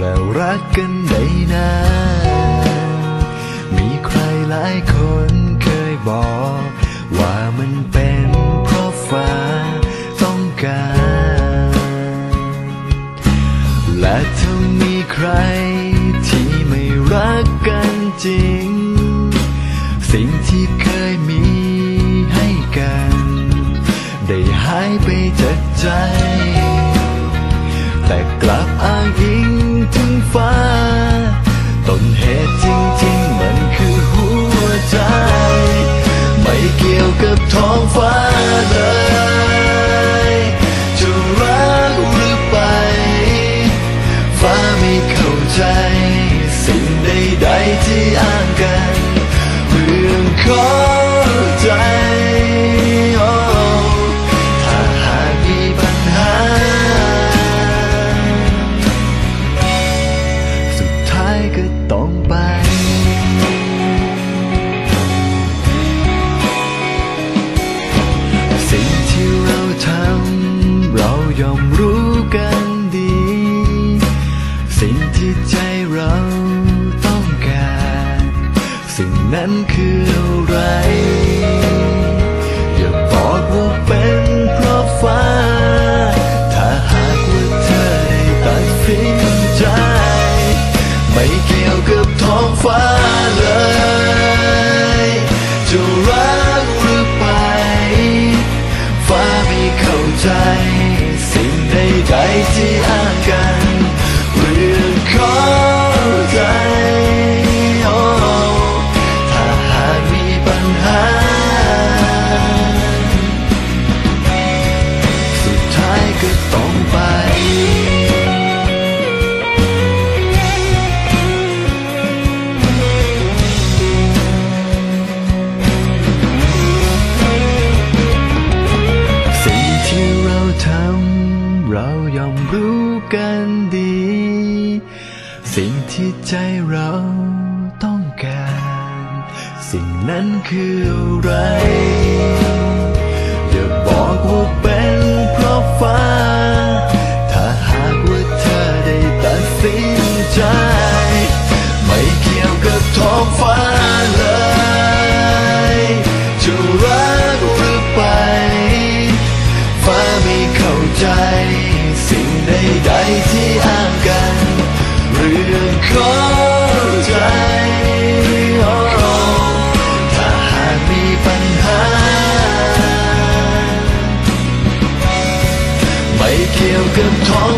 แล้วรักกันได้นานมีใครหลายคนเคยบอก ว่ามันเป็นเพราะฟ้าต้องการ และถ้ามีใครที่ไม่รักกันจริง สิ่งที่เคยมีให้กัน ได้หายไปจากใจ แต่กลับอ้างอิง ถึงฟ้า ต้นเหตุจริงๆมัน นั้นคืออะไร อย่าบอกว่าเป็นเพราะฟ้า ถ้าหากว่าเธอได้ตัดสินใจ ไม่เกี่ยวกับท้องฟ้าเลยจะรักหรือไป ฟ้าไม่เข้าใจ สิ่งใดๆที่อ้างกัน รู้กันดี สิ่งที่ใจเราต้องการ สิ่งนั้นคืออะไรอย่าบอกว่าเป็นเพราะฟ้า ถ้าหากว่าเธอได้ตัดสินใจ ไม่เกี่ยวกับท้องฟ้า ไม่